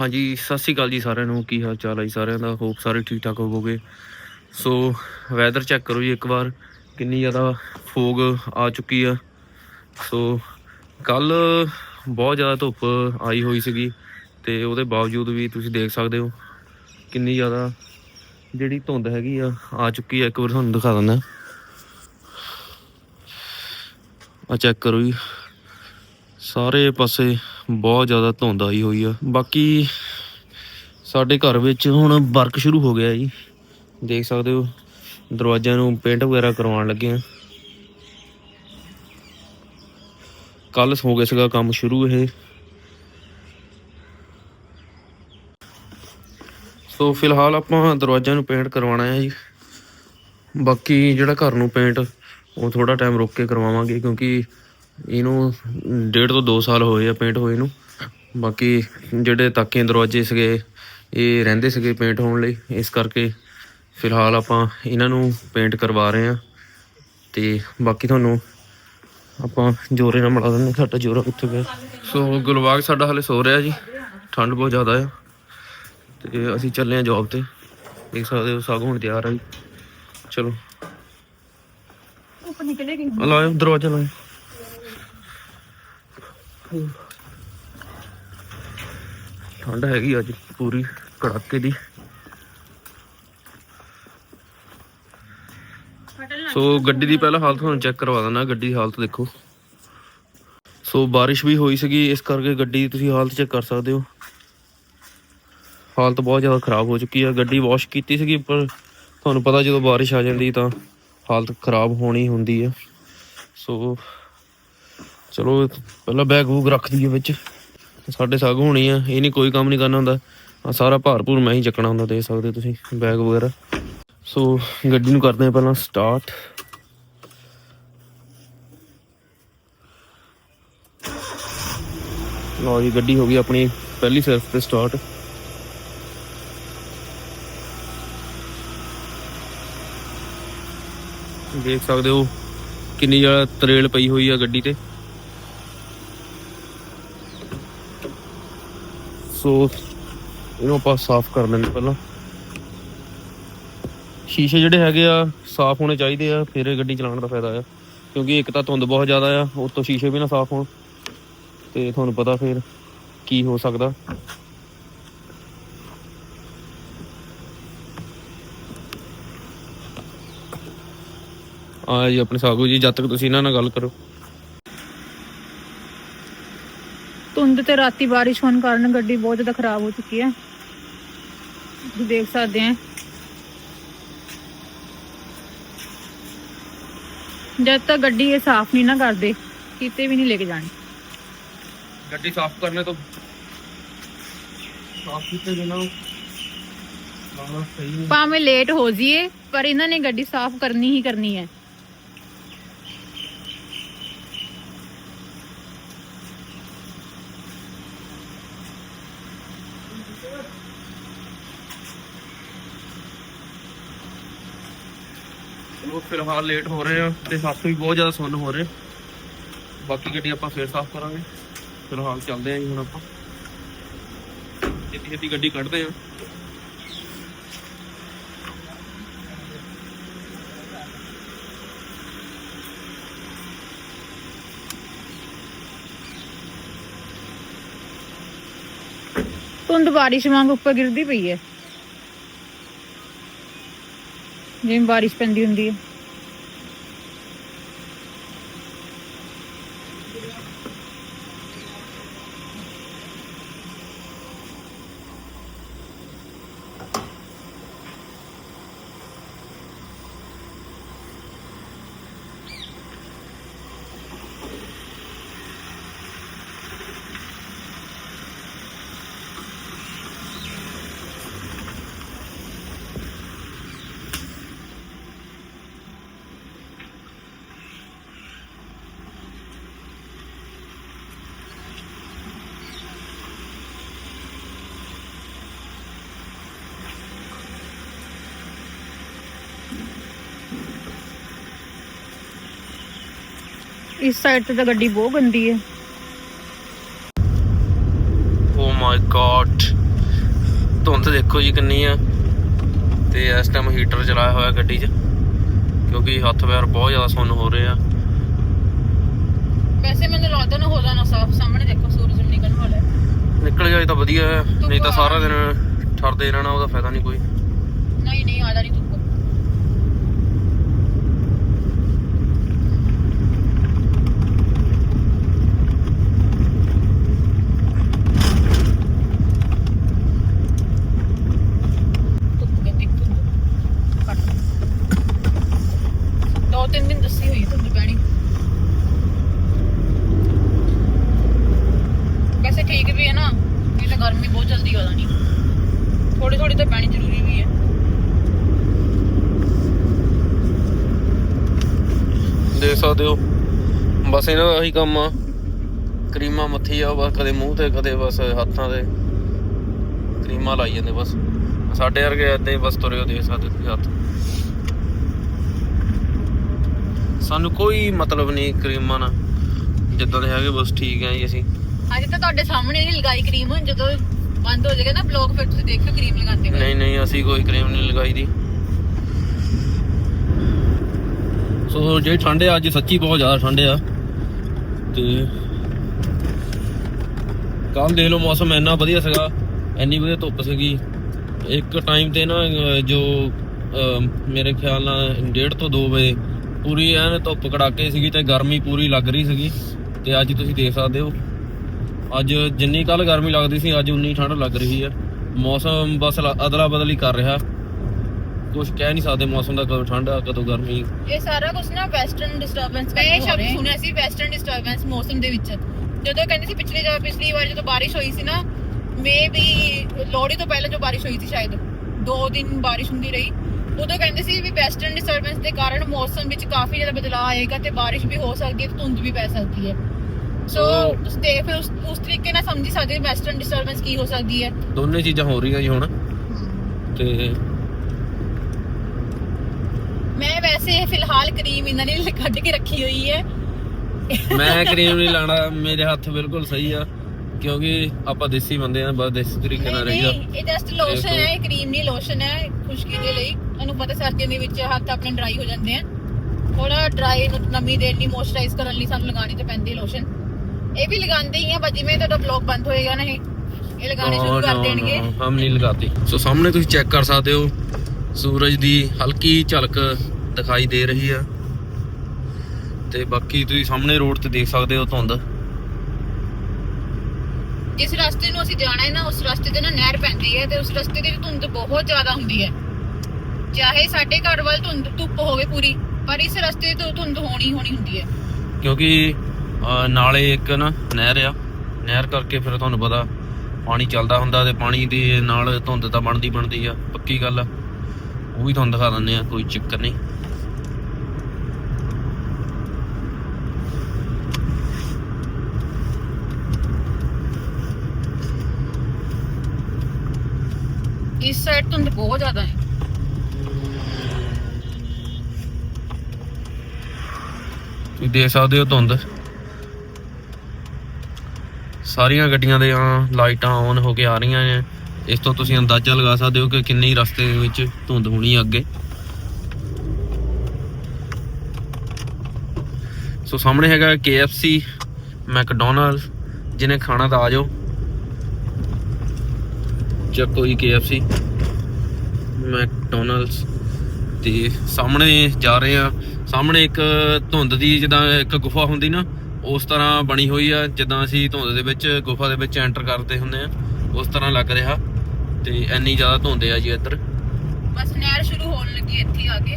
ਹਾਂਜੀ, ਸਤਿ ਸ਼੍ਰੀ ਅਕਾਲ ਜੀ ਸਾਰਿਆਂ ਨੂੰ। ਕੀ ਹਾਲ ਚਾਲ ਹੈ ਜੀ ਸਾਰਿਆਂ ਦਾ? ਹੋਪ ਸਾਰੇ ਠੀਕ ਠਾਕ ਹੋਵੋਗੇ। ਸੋ ਵੈਦਰ ਚੈੱਕ ਕਰੋ ਜੀ ਇੱਕ ਵਾਰ। ਕਿੰਨੀ ਜ਼ਿਆਦਾ ਫੋਗ ਆ ਚੁੱਕੀ ਆ। ਸੋ ਕੱਲ ਬਹੁਤ ਜ਼ਿਆਦਾ ਧੁੱਪ ਆਈ ਹੋਈ ਸੀਗੀ ਤੇ ਉਹਦੇ ਬਾਵਜੂਦ ਵੀ ਤੁਸੀਂ ਦੇਖ ਸਕਦੇ ਹੋ, ਕਿੰਨੀ ਜ਼ਿਆਦਾ ਜਿਹੜੀ ਧੁੰਦ ਹੈਗੀ ਆ ਆ ਚੁੱਕੀ ਆ। ਇੱਕ ਵਾਰ ਤੁਹਾਨੂੰ ਦਿਖਾ ਦਿੰਦਾ। ਆ ਚੈੱਕ ਕਰੋ ਜੀ। ਸਾਰੇ ਪਾਸੇ ਬਹੁਤ ਜ਼ਿਆਦਾ ਧੁੰਦ ਆਈ ਹੋਈ ਆ। ਬਾਕੀ ਸਾਡੇ ਘਰ ਵਿੱਚ ਹੁਣ ਵਰਕ ਸ਼ੁਰੂ ਹੋ ਗਿਆ ਜੀ। ਦੇਖ ਸਕਦੇ ਹੋ, ਦਰਵਾਜ਼ਿਆਂ ਨੂੰ ਪੇਂਟ ਵਗੈਰਾ ਕਰਵਾਉਣ ਲੱਗੇ ਆ। ਕੱਲ ਹੋ ਗਿਆ ਸੀਗਾ ਕੰਮ ਸ਼ੁਰੂ ਇਹ। ਸੋ ਫਿਲਹਾਲ ਆਪਾਂ ਦਰਵਾਜ਼ਿਆਂ ਨੂੰ ਪੇਂਟ ਕਰਵਾਉਣਾ ਹੈ ਜੀ। ਬਾਕੀ ਜਿਹੜਾ ਘਰ ਨੂੰ ਪੇਂਟ ਉਹ ਥੋੜਾ ਟਾਈਮ ਰੁਕ ਕੇ ਕਰਵਾਵਾਂਗੇ ਕਿਉਂਕਿ ਇਹਨੂੰ ਡੇਢ ਤੋਂ 2 ਸਾਲ ਹੋਏ ਆ ਪੇਂਟ ਹੋਏ ਨੂੰ। ਬਾਕੀ ਜਿਹੜੇ ਤਾਕੇ ਦਰਵਾਜ਼ੇ ਸੀਗੇ ਇਹ ਰਹਿੰਦੇ ਸੀਗੇ ਪੇਂਟ ਹੋਣ ਲਈ। ਇਸ ਕਰਕੇ ਫਿਲਹਾਲ ਆਪਾਂ ਇਹਨਾਂ ਨੂੰ ਪੇਂਟ ਕਰਵਾ ਰਹੇ ਆ ਤੇ ਬਾਕੀ ਤੁਹਾਨੂੰ ਆਪਾਂ ਜੋਰੇ ਨਾਲ ਮਿਲਾ ਦਿੰਦੇ ਸਾਡਾ ਜੋਰਾ ਕਿੱਥੇ ਗਿਆ ਸੋ ਗੁਲਵਾਗ ਸਾਡਾ ਹਲੇ ਸੋ ਰਿਹਾ ਜੀ। ਠੰਡ ਬਹੁਤ ਜ਼ਿਆਦਾ ਆ। ਤੇ ਅਸੀਂ ਚੱਲੇ ਆ ਜੌਬ ਤੇ। ਦੇਖ ਸਕਦੇ ਹੋ ਸਾਗ ਹੁਣ ਤਿਆਰ ਆ ਜੀ। ਚਲੋ। ਉੱਪਰ ਨਿਕਲੇ ਗਈ ਆ ਲਾਓ ਦਰਵਾਜ਼ਾ ਲਾਓ ਠੰਡ ਹੈਗੀ ਅੱਜ ਪੂਰੀ ਕੜਾਕੇ ਦੀ। ਸੋ ਗੱਡੀ ਦੀ ਪਹਿਲਾਂ ਹਾਲਤ ਤੁਹਾਨੂੰ ਚੈੱਕ ਕਰਵਾ ਦਿੰਦਾ, ਗੱਡੀ ਦੀ ਹਾਲਤ ਦੇਖੋ। ਸੋ ਬਾਰਿਸ਼ ਵੀ ਹੋਈ ਸੀਗੀ, ਇਸ ਕਰਕੇ ਗੱਡੀ ਦੀ ਤੁਸੀਂ ਹਾਲਤ ਚੈੱਕ ਕਰ ਸਕਦੇ ਹੋ। ਹਾਲਤ ਬਹੁਤ ਜ਼ਿਆਦਾ ਖਰਾਬ ਹੋ ਚੁੱਕੀ ਆ। ਗੱਡੀ ਵਾਸ਼ ਕੀਤੀ ਸੀਗੀ, ਪਰ ਤੁਹਾਨੂੰ ਪਤਾ ਜਦੋਂ ਬਾਰਿਸ਼ ਆ ਜਾਂਦੀ ਤਾਂ ਹਾਲਤ ਖਰਾਬ ਹੋਣੀ ਹੁੰਦੀ ਹੈ ਸੋ ਚਲੋ, ਪਹਿਲਾਂ ਬੈਗ ਬੂਗ ਰੱਖ ਦਈਏ ਵਿੱਚ। ਸਾਡੇ ਸਾਗ ਹੋਣੀ ਆ, ਇਹ ਨਹੀਂ ਕੋਈ ਕੰਮ ਨਹੀਂ ਕਰਨਾ ਹੁੰਦਾ। ਆ ਸਾਰਾ ਭਾਰ ਭੂਰ ਮੈਂ ਹੀ ਚੱਕਣਾ ਹੁੰਦਾ ਦੇਖ ਸਕਦੇ ਹੋ ਤੁਸੀਂ ਬੈਗ ਵਗੈਰਾ। ਸੋ ਗੱਡੀ ਨੂੰ ਕਰਦੇ ਆ ਪਹਿਲਾਂ ਸਟਾਰਟ ਲਓ ਜੀ, ਗੱਡੀ ਹੋ ਗਈ ਆਪਣੀ, ਪਹਿਲੀ ਸਰਫ ਤੇ ਸਟਾਰਟ ਦੇਖ ਸਕਦੇ ਹੋ ਕਿੰਨੀ ਜ਼ਿਆਦਾ ਤਰੇਲ ਪਈ ਹੋਈ ਆ ਗੱਡੀ ਤੇ। ਸੋ ਇਹਨੂੰ ਆਪਾਂ ਸਾਫ਼ ਕਰ ਲੈਂਦੇ ਪਹਿਲਾਂ। ਸ਼ੀਸ਼ੇ ਜਿਹੜੇ ਹੈਗੇ ਆ, ਸਾਫ਼ ਹੋਣੇ ਚਾਹੀਦੇ ਆ, ਫਿਰ ਇਹ ਗੱਡੀ ਚਲਾਉਣ ਦਾ ਫਾਇਦਾ ਆ। ਕਿਉਂਕਿ ਇੱਕ ਤਾਂ ਧੁੰਦ ਬਹੁਤ ਜ਼ਿਆਦਾ ਆ ਉੱਤੋਂ ਸ਼ੀਸ਼ੇ ਵੀ ਨਾ ਸਾਫ਼ ਹੋਣ। ਤੇ ਤੁਹਾਨੂੰ ਪਤਾ ਫਿਰ ਕੀ ਹੋ ਸਕਦਾ। ਆ ਜੀ, ਆਪਣੇ ਸਾਗੂ ਜੀ, ਜਦ ਤੱਕ ਤੁਸੀਂ ਇਹਨਾਂ ਨਾਲ ਗੱਲ ਕਰੋ। ਧੁੰਦ ਤੇ ਰਾਤੀ ਬਾਰਿਸ਼ ਹੋਣ ਕਾਰਨ ਗੱਡੀ ਬਹੁਤ ਜ਼ਿਆਦਾ ਖਰਾਬ ਹੋ ਚੁੱਕੀ ਹੈ। ਤੁਸੀਂ ਦੇਖ ਸਕਦੇ ਆ। ਜਦ ਤੱਕ ਗੱਡੀ ਇਹ ਸਾਫ਼ ਨਹੀਂ ਨਾ ਕਰਦੇ ਕਿਤੇ ਵੀ ਨਹੀਂ ਲੈ ਕੇ ਜਾਣੀ। ਗੱਡੀ ਸਾਫ਼ ਕਰਨੇ ਤੋਂ ਸਾਫ਼ ਕੀਤੇ ਬਿਨਾਂ ਲਾਉਣਾ ਸਹੀ ਨਹੀਂ। ਭਾਵੇਂ ਲੇਟ ਹੋ ਜਾਈਏ ਪਰ ਇਹਨਾਂ ਨੇ ਗੱਡੀ ਸਾਫ਼ ਕਰਨੀ ਹੀ ਕਰਨੀ ਹੈ। ਚਲੋ ਫਿਲਹਾਲ ਲੇਟ ਹੋ ਰਹੇ ਆ ਤੇ ਹੱਥ ਵੀ ਬਹੁਤ ਜ਼ਿਆਦਾ ਸੁੰਨ ਹੋ ਰਹੇ। ਬਾਕੀ ਗੱਡੀ ਆਪਾਂ ਫੇਰ ਸਾਫ਼ ਕਰਾਂਗੇ। ਫਿਲਹਾਲ ਚੱਲਦੇ ਆਂ ਜੀ ਹੁਣ ਆਪਾਂ। ਛੇਤੀ ਛੇਤੀ ਗੱਡੀ ਕੱਢਦੇ ਆਂ। ਧੁੰਦ ਬਾਰਿਸ਼ ਵਾਂਗ ਉੱਪਰ ਗਿਰਦੀ ਪਈ ਹੈ। ਜਿਵੇਂ ਬਾਰਿਸ਼ ਪੈਂਦੀ ਹੁੰਦੀ ਹੈ। ਇਸ ਸਾਈਡ ਤੇ ਤਾਂ ਗੱਡੀ ਬਹੁਤ ਗੰਦੀ ਹੈ। ਓ ਮਾਈ ਗॉड ਹਾਲਤ ਦੇਖੋ ਜੀ ਕਿੰਨੀ ਆ। ਤੇ ਇਸ ਟਾਈਮ ਹੀਟਰ ਚਲਾਇਆ ਹੋਇਆ ਗੱਡੀ 'ਚ ਕਿਉਂਕਿ ਹੱਥ ਪੈਰ ਬਹੁਤ ਜ਼ਿਆਦਾ ਸੁੰਨ ਹੋ ਰਹੇ ਆ। ਵੈਸੇ ਮੈਨੂੰ ਲੱਗਦਾ ਨਾ ਹੋ ਜਾਣਾ ਸਾਫ਼ ਸਾਹਮਣੇ ਦੇਖੋ ਸੂਰਜ ਨਿਕਲਣ ਵਾਲਾ ਹੈ। ਨਿਕਲ ਜਾਏ ਤਾਂ ਵਧੀਆ ਹੈ ਨਹੀਂ ਤਾਂ ਸਾਰਾ ਦਿਨ ਠਰਦੇ ਰਹਿਣਾ ਉਹਦਾ ਫਾਇਦਾ ਨਹੀਂ ਕੋਈ। ਨਹੀਂ ਨਹੀਂ ਆਦਾ ਨਹੀਂ ਧੁੱਪ ਧੁੱਪ ਕਹਿੰਦੀ ਧੁੰਦ ਘੱਟ ਦੋ ਤਿੰਨ ਦਿਨ ਦੱਸੀ ਹੋਈ ਧੁੰਦ ਪੈਣੀ ਵੈਸੇ ਠੀਕ ਵੀ ਹੈ ਨਾ ਇਹ ਤਾਂ ਗਰਮੀ ਬਹੁਤ ਜਲਦੀ ਹੋ ਜਾਣੀ ਥੋੜੀ ਥੋੜੀ ਤਾਂ ਪੈਣੀ ਜ਼ਰੂਰੀ ਵੀ ਹੈ ਦੇਖ ਸਕਦੇ ਹੋ। ਬਸ ਇਹਨਾਂ ਦਾ ਆਹੀ ਕੰਮ ਆ। ਕਰੀਮਾਂ ਮੱਥੀ ਆ ਬਸ ਕਦੇ ਮੂੰਹ ਤੇ ਕਦੇ ਬਸ ਹੱਥਾਂ ਤੇ। ਕਰੀਮਾਂ ਲਾਈ ਜਾਂਦੇ ਬਸ। ਸਾਡੇ ਵਰਗੇ ਏਦਾਂ ਹੀ ਬਸ ਤੁਰੇ ਹੋ ਦੇਖ ਸਕਦੇ ਤੁਸੀਂ ਹੱਥ। ਸਾਨੂੰ ਕੋਈ ਮਤਲਬ ਨਹੀਂ ਕਰੀਮਾਂ ਨਾਲ। ਜਿੱਦਾਂ ਦੇ ਹੈਗੇ ਬਸ ਠੀਕ ਆ ਜੀ ਅਸੀਂ। ਅੱਜ ਤਾਂ ਤੁਹਾਡੇ ਸਾਹਮਣੇ ਨਹੀਂ ਲਗਾਈ ਕਰੀਮ ਜਦੋਂ ਬੰਦ ਹੋ ਜਾਏਗਾ ਨਾ ਬਲੌਗ ਫਿਰ ਤੁਸੀਂ ਦੇਖਿਓ ਕਰੀਮ ਲਗਾਉਂਦੇ ਨਹੀਂ ਨਹੀਂ ਅਸੀਂ ਕੋਈ ਕਰੀਮ ਨਹੀਂ ਲਗਾਈ ਦੀ। ਸੋ ਜੇ ਠੰਡ ਆ, ਅੱਜ ਸੱਚੀ ਬਹੁਤ ਜ਼ਿਆਦਾ ਠੰਡ ਆ। ਤੇ ਕੱਲ ਦੇਖ ਲਓ ਮੌਸਮ ਇੰਨਾ ਵਧੀਆ ਸੀਗਾ, ਇੰਨੀ ਵਧੀਆ ਧੁੱਪ ਸੀਗੀ। ਇੱਕ ਟਾਈਮ ਤੇ ਨਾ ਜੋ ਮੇਰੇ ਖਿਆਲ ਨਾਲ 1:30 ਤੋਂ 2 ਵਜੇ ਪੂਰੀ ਐਨ ਧੁੱਪ ਕੜਾਕੇ ਸੀਗੀ ਤੇ ਗਰਮੀ ਪੂਰੀ ਲੱਗ ਰਹੀ ਸੀਗੀ। ਤੇ ਅੱਜ ਤੁਸੀਂ ਦੇਖ ਸਕਦੇ ਹੋ। ਅੱਜ ਜਿੰਨੀ ਕੱਲ ਗਰਮੀ ਲੱਗਦੀ ਸੀ, ਅੱਜ ਉਨੀ ਠੰਡ ਲੱਗ ਰਹੀ ਹੈ ਮੌਸਮ ਬਸ ਅਦਲਾ ਬਦਲੀ ਕਰ ਰਿਹਾ। ਕੁਝ ਕਹਿ ਨਹੀਂ ਸਕਦੇ ਮੌਸਮ ਦਾ ਕਦੋਂ ਠੰਡ ਆ ਕਦੋਂ ਗਰਮੀ। ਇਹ ਸਾਰਾ ਕੁਝ ਨਾ ਵੈਸਟਰਨ ਡਿਸਟਰਬੈਂਸ ਮੈਂ ਇਹ ਸ਼ਬਦ ਸੁਣਿਆ ਸੀ ਵੈਸਟਰਨ ਡਿਸਟਰਬੈਂਸ ਮੌਸਮ ਦੇ ਵਿੱਚ। ਜਦੋਂ ਕਹਿੰਦੇ ਸੀ ਪਿਛਲੀ ਜਗ੍ਹਾ ਪਿਛਲੀ ਵਾਰ ਜਦੋਂ ਬਾਰਿਸ਼ ਹੋਈ ਸੀ ਨਾ ਮੇ ਵੀ ਲੋਹੜੀ ਤੋਂ ਪਹਿਲਾਂ ਜੋ ਬਾਰਿਸ਼ ਹੋਈ ਸੀ ਸ਼ਾਇਦ ਦੋ ਦਿਨ ਬਾਰਿਸ਼ ਹੁੰਦੀ ਰਹੀ ਉਦੋਂ ਕਹਿੰਦੇ ਸੀ ਵੀ ਵੈਸਟਰਨ ਡਿਸਟਰਬੈਂਸ ਦੇ ਕਾਰਨ ਮੌਸਮ ਵਿੱਚ ਕਾਫੀ ਜ਼ਿਆਦਾ ਬਦਲਾਅ ਆਏਗਾ ਤੇ ਬਾਰਿਸ਼ ਵੀ ਹੋ ਸਕਦੀ ਹੈ ਤੇ ਧੁੰਦ ਵੀ ਪੈ ਸਕਦੀ ਹੈ। ਸੋ ਤੁਸੀਂ ਦੇਖ ਫਿਰ ਉਸ ਉਸ ਤਰੀਕੇ ਨਾਲ ਸਮਝੀ ਸਕਦੇ ਵੈਸਟਰਨ ਡਿਸਟਰਬੈਂਸ ਕੀ ਹੋ ਸਕਦੀ ਹੈ। ਦੋਨੇ ਚੀਜ਼ਾਂ ਹੋ ਰਹੀਆਂ ਜੀ ਹੁਣ। ਤੇ ਮੈਂ ਵੈਸੇ ਫਿਲਹਾਲ ਕਰੀਮ ਇਹਨਾਂ ਨੇ ਕੱਢ ਕੇ ਰੱਖੀ ਹੋਈ ਹੈ। ਮੈਂ ਕਰੀਮ ਨਹੀਂ ਲਾਣਾ ਮੇਰੇ ਹੱਥ ਬਿਲਕੁਲ ਸਹੀ ਆ ਕਿਉਂਕਿ ਆਪਾਂ ਦੇਸੀ ਬੰਦੇ ਆ ਬਸ ਦੇਸੀ ਤਰੀਕੇ ਨਾਲ ਰਹੀਦਾ। ਇਹ ਜਸਟ ਲੋਸ਼ਨ ਹੈ ਇਹ ਕਰੀਮ ਨਹੀਂ ਲੋਸ਼ਨ ਹੈ ਖੁਸ਼ਕੀ ਦੇ ਲਈ। ਤੁਹਾਨੂੰ ਪਤਾ ਸਰਦੀਆਂ ਦੇ ਵਿੱਚ ਹੱਥ ਆਪਣੇ ਡਰਾਈ ਹੋ ਜਾਂਦੇ ਆ। ਥੋੜਾ ਡਰਾਈ ਨੂੰ ਨਮੀ ਦੇਣ ਲਈ ਮੋਇਸਚਰਾਈਜ਼ ਕਰਨ ਲਈ ਸਾਨੂੰ ਲਗਾਉਣੀ ਤਾਂ ਪੈਂਦੀ ਲੋਸ਼ਨ ਇਹ ਵੀ ਲਗਾਉਂਦੇ ਹੀ ਆ ਪਰ ਜਿਵੇਂ ਤੁਹਾਡਾ ਬਲੌਗ ਬੰਦ ਹੋਏਗਾ ਨਾ ਇਹ ਇਹ ਲਗਾਉਣੇ ਸ਼ੁਰੂ ਕਰ ਦੇਣਗੇ। ਹਮ ਨਹੀਂ ਲਗਾਤੇ। ਸੋ ਸਾਹਮਣੇ ਤੁਸੀਂ ਚੈੱਕ ਕਰ ਸਕਦੇ ਹੋ ਸੂਰਜ ਦੀ ਹਲਕੀ ਝਲਕ ਦਿਖਾਈ ਦੇ ਰਹੀ ਆ। ਤੇ ਬਾਕੀ ਤੁਸੀਂ ਸਾਹਮਣੇ ਰੋਡ ਤੇ ਦੇਖ ਸਕਦੇ ਹੋ ਧੁੰਦ। ਜਿਸ ਰਸਤੇ ਨੂੰ ਅਸੀਂ ਜਾਣਾ ਹੈ ਨਾ ਉਸ ਰਸਤੇ ਤੇ ਨਾ ਨਹਿਰ ਪੈਂਦੀ ਹੈ ਤੇ ਉਸ ਰਸਤੇ ਤੇ ਧੁੰਦ ਬਹੁਤ ਜ਼ਿਆਦਾ ਹੁੰਦੀ ਹੈ। ਚਾਹੇ ਸਾਡੇ ਘਰ ਵੱਲ ਧੁੰਦ ਧੁੱਪ ਹੋਵੇ ਪੂਰੀ ਪਰ ਇਸ ਰਸਤੇ ਤੋਂ ਧੁੰਦ ਹੋਣੀ ਹੋਣੀ ਹੁੰਦੀ ਹੈ। ਕਿਉਂਕਿ ਨਾਲੇ ਇੱਕ ਨਾ ਨਹਿਰ ਆ। ਨਹਿਰ ਕਰਕੇ ਫਿਰ ਤੁਹਾਨੂੰ ਪਤਾ ਪਾਣੀ ਚੱਲਦਾ ਹੁੰਦਾ ਤੇ ਪਾਣੀ ਦੇ ਨਾਲ ਧੁੰਦ ਤਾਂ ਬਣਦੀ ਬਣਦੀ ਆ ਪੱਕੀ ਗੱਲ ਆ। ਉਹ ਵੀ ਤੁਹਾਨੂੰ ਦਿਖਾ ਦਿੰਦੇ ਆ ਕੋਈ ਚੱਕਰ ਨਹੀਂ। ਇਸ ਸਾਈਡ ਧੁੰਦ ਬਹੁਤ ਜ਼ਿਆਦਾ ਹੈ। ਤੁਸੀਂ ਦੇਖ ਸਕਦੇ ਹੋ ਧੁੰਦ। ਸਾਰੀਆਂ ਗੱਡੀਆਂ ਦੇ ਆ ਲਾਈਟਾਂ ਆਨ ਹੋ ਕੇ ਆ ਰਹੀਆਂ ਨੇ। ਇਸ ਤੋਂ ਤੁਸੀਂ ਅੰਦਾਜ਼ਾ ਲਗਾ ਸਕਦੇ ਹੋ ਕਿ ਕਿੰਨੀ ਰਸਤੇ ਦੇ ਵਿੱਚ ਧੁੰਦ ਹੋਣੀ ਅੱਗੇ। ਸੋ ਸਾਹਮਣੇ ਹੈਗਾ KFC ਮੈਕਡੋਨਲਡ ਜਿਹਨੇ ਖਾਣਾ ਤਾਂ ਆ ਜਾਓ। ਚੱਕੋ ਜੀ KFC ਮੈਕਡੋਨਲਡਸ ਤੇ ਸਾਹਮਣੇ ਜਾ ਰਹੇ ਆ ਸਾਹਮਣੇ ਇੱਕ ਧੁੰਦ ਦੀ ਜਿੱਦਾਂ ਇੱਕ ਗੁਫਾ ਹੁੰਦੀ ਨਾ ਉਸ ਤਰ੍ਹਾਂ ਬਣੀ ਹੋਈ ਆ। ਜਿੱਦਾਂ ਅਸੀਂ ਧੁੰਦ ਦੇ ਵਿੱਚ ਗੁਫਾ ਦੇ ਵਿੱਚ ਐਂਟਰ ਕਰਦੇ ਹੁੰਦੇ ਆ ਉਸ ਤਰ੍ਹਾਂ ਲੱਗ ਰਿਹਾ। ਤੇ ਇੰਨੀ ਜ਼ਿਆਦਾ ਧੁੰਦ ਆ ਜੀ ਇੱਧਰ। ਬਸ ਨਹਿਰ ਸ਼ੁਰੂ ਹੋਣ ਲੱਗੀ ਇੱਥੇ ਆ ਕੇ।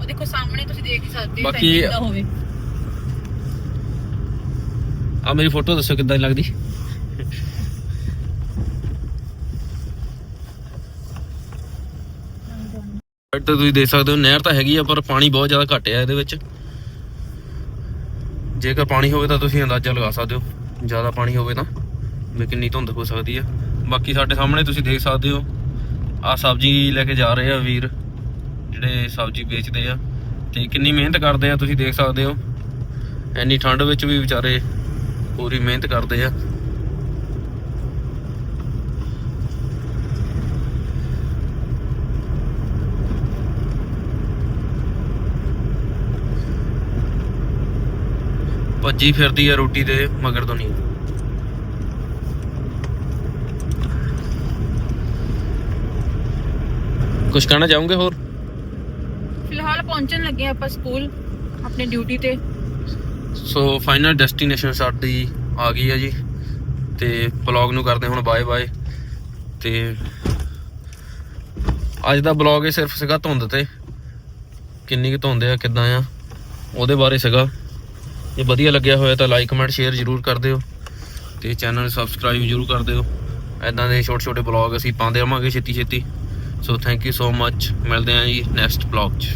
ਉਹ ਦੇਖੋ ਸਾਹਮਣੇ ਤੁਸੀਂ ਦੇਖ ਹੀ ਸਕਦੇ ਹੋ ਬਾਕੀ- ਕਿੰਦਾ ਹੋਵੇ। ਆ ਮੇਰੀ ਫੋਟੋ ਦੱਸੋ ਕਿੱਦਾਂ ਦੀ ਲੱਗਦੀ ਇੱਥੇ ਤੁਸੀਂ ਦੇਖ ਸਕਦੇ ਹੋ, ਨਹਿਰ ਤਾਂ ਹੈਗੀ ਆ, ਪਰ ਪਾਣੀ ਬਹੁਤ ਜ਼ਿਆਦਾ ਘੱਟ ਆ ਇਹਦੇ ਵਿੱਚ। ਜੇਕਰ ਪਾਣੀ ਹੋਵੇ ਤਾਂ ਤੁਸੀਂ ਅੰਦਾਜ਼ਾ ਲਗਾ ਸਕਦੇ ਹੋ, ਜ਼ਿਆਦਾ ਪਾਣੀ ਹੋਵੇ ਤਾਂ, ਵੀ ਕਿੰਨੀ ਧੁੰਦ ਹੋ ਸਕਦੀ ਆ। ਬਾਕੀ ਸਾਡੇ ਸਾਹਮਣੇ ਤੁਸੀਂ ਦੇਖ ਸਕਦੇ ਹੋ, ਆ ਸਬਜ਼ੀ ਲੈ ਕੇ ਜਾ ਰਹੇ ਆ ਵੀਰ, ਜਿਹੜੇ ਸਬਜ਼ੀ ਵੇਚਦੇ ਆ। ਤੇ ਕਿੰਨੀ ਮਿਹਨਤ ਕਰਦੇ ਆ, ਤੁਸੀਂ ਦੇਖ ਸਕਦੇ ਹੋ। ਇੰਨੀ ਠੰਡ ਵਿੱਚ ਵੀ ਵਿਚਾਰੇ ਪੂਰੀ ਮਿਹਨਤ ਕਰਦੇ ਆ। ਭੱਜੀ ਫਿਰਦੀ ਆ ਰੋਟੀ ਦੇ ਮਗਰ ਤੋਂ ਨਹੀਂ ਕੁਝ ਕਹਿਣਾ ਚਾਹੋਗੇ ਹੋਰ? ਫਿਲਹਾਲ ਪਹੁੰਚਣ ਲੱਗੇ ਆਪਾਂ ਸਕੂਲ ਆਪਣੀ ਡਿਊਟੀ ਤੇ। ਸੋ ਫਾਈਨਲ ਡੈਸਟੀਨੇਸ਼ਨ ਸਾਡੀ ਆ ਗਈ ਹੈ ਜੀ। ਤੇ ਬਲੌਗ ਨੂੰ ਕਰਦੇ ਹੁਣ ਬਾਏ ਬਾਏ ਤੇ ਅੱਜ ਦਾ ਬਲੌਗ ਇਹ ਸਿਰਫ ਸੀਗਾ ਧੁੰਦ ਤੇ। ਕਿੰਨੀ ਕੁ ਧੁੰਦ ਆ ਕਿੱਦਾਂ ਆ ਉਹਦੇ ਬਾਰੇ ਸੀਗਾ। ਜੇ ਵਧੀਆ ਲੱਗਿਆ ਹੋਇਆ ਤਾਂ ਲਾਈਕ ਕਮੈਂਟ ਸ਼ੇਅਰ ਜ਼ਰੂਰ ਕਰ ਦਿਓ ਤੇ ਚੈਨਲ ਨੂੰ ਸਬਸਕ੍ਰਾਈਬ ਜ਼ਰੂਰ ਕਰ ਦਿਓ। ਐਦਾਂ ਦੇ ਛੋਟੇ ਛੋਟੇ ਬਲੌਗ ਅਸੀਂ ਪਾਉਂਦੇ ਰਵਾਂਗੇ ਛੇਤੀ ਛੇਤੀ। ਸੋ ਥੈਂਕ ਯੂ ਸੋ ਮੱਚ ਮਿਲਦੇ ਹਾਂ ਜੀ ਨੈਕਸਟ ਬਲੌਗ 'ਚ।